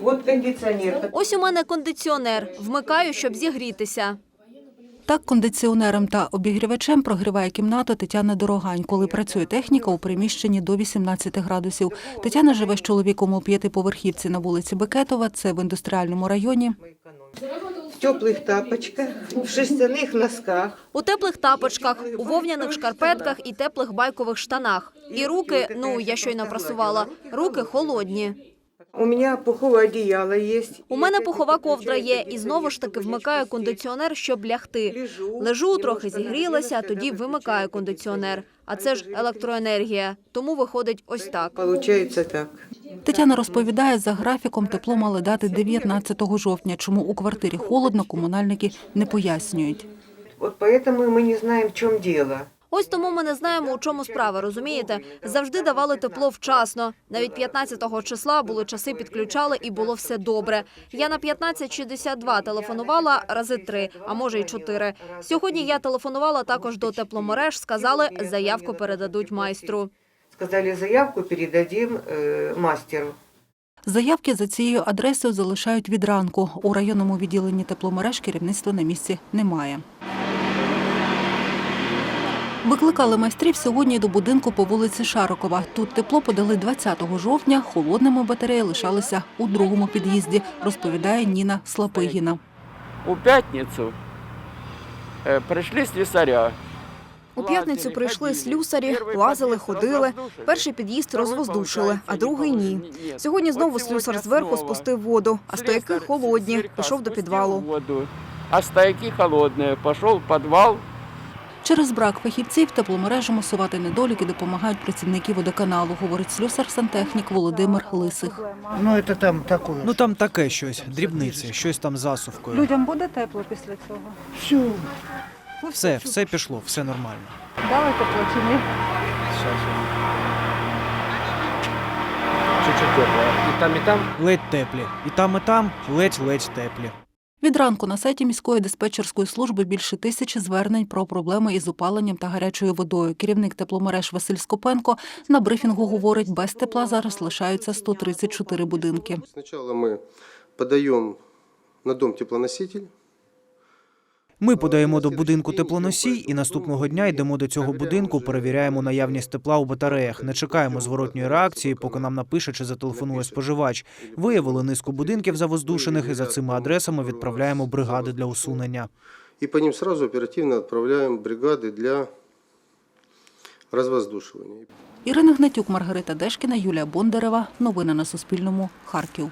Вот кондиционер. Ось у мене кондиціонер. Вмикаю, щоб зігрітися. Так кондиціонером та обігрівачем прогріває кімнату Тетяна Дорогань, коли працює техніка у приміщенні до 18 градусів. Тетяна живе з чоловіком у п'ятиповерхівці на вулиці Бекетова, це в індустріальному районі. В теплых тапочках, в шерстяных носках. У теплих тапочках, у вовняних шкарпетках і теплих байкових штанах. І руки, ну я щойно прасувала, руки холодні. У меня пуховое одеяло есть. У мене пухова ковдра є, і знову ж таки вмикаю кондиціонер, щоб лягти. Лежу. Лежу, трохи зігрілася, а тоді вимикаю кондиціонер. А це ж електроенергія, тому виходить ось так. Получается так. Тетяна розповідає, за графіком тепло мали дати 19 жовтня. Чому у квартирі холодно, комунальники не пояснюють. Вот поэтому мы не знаем, в чем дело. Ось тому ми не знаємо, у чому справа, розумієте? Завжди давали тепло вчасно. Навіть 15-го числа були часи, підключали і було все добре. Я на 1562 телефонувала рази три, а може й чотири. Сьогодні я телефонувала також до тепломереж, сказали, заявку передадуть майстру. Сказали, заявку передадим э, мастеру. Заявки за цією адресою залишають від ранку. У районному відділенні тепломереж керівництва на місці немає. Викликали майстрів сьогодні до будинку по вулиці Шарокова. Тут тепло подали 20 жовтня, холодними батареї лишалися у другому під'їзді, розповідає Ніна Слапигіна. У п'ятницю е, прийшли слюсаря. У п'ятницю прийшли слюсарі, лазили, ходили. Перший під'їзд розвоздушили, а другий ні. Сьогодні знову слюсар зверху спустив воду, а стояки холодні, пішов до підвалу. А стояки холодні, пішов в підвал. Через брак фахівців тепломережам усувати недоліки допомагають працівники водоканалу, говорить слюсар-сантехнік Володимир Лисих. Ну, там. Ну там таке щось, дрібниці, щось там засувкою. Людям буде тепло після цього? все. Все, все пішло, все нормально. Дали тепло чи ні? Чуть-чуть тепло. І там, і там. Ледь теплі. І там, і там ледь-ледь теплі. Від ранку на сайті міської диспетчерської служби більше тисячі звернень про проблеми із опаленням та гарячою водою. Керівник тепломереж Василь Скопенко на брифінгу говорить, без тепла зараз лишаються 134 будинки. Спочатку ми подаємо на дом теплоноситель. Ми подаємо до будинку теплоносій і наступного дня йдемо до цього будинку, перевіряємо наявність тепла у батареях. Не чекаємо зворотньої реакції, поки нам напише чи зателефонує споживач. Виявили низку будинків завоздушених і за цими адресами відправляємо бригади для усунення. И по ним сразу оперативно отправляем бригады для развоздушивания. Ірина Гнатюк, Маргарита Дешкіна, Юлія Бондарева. Новини на Суспільному. Харків.